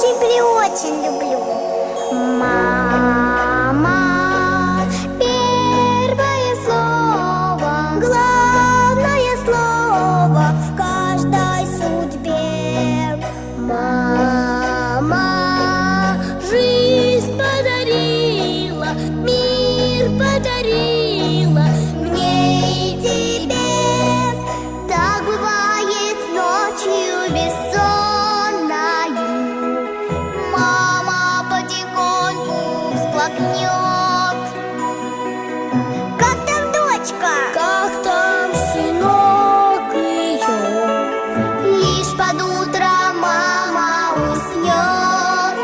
тебя очень люблю. мам. отнет. Как там дочка? Как там сынок ее? Лишь под утро мама уснет.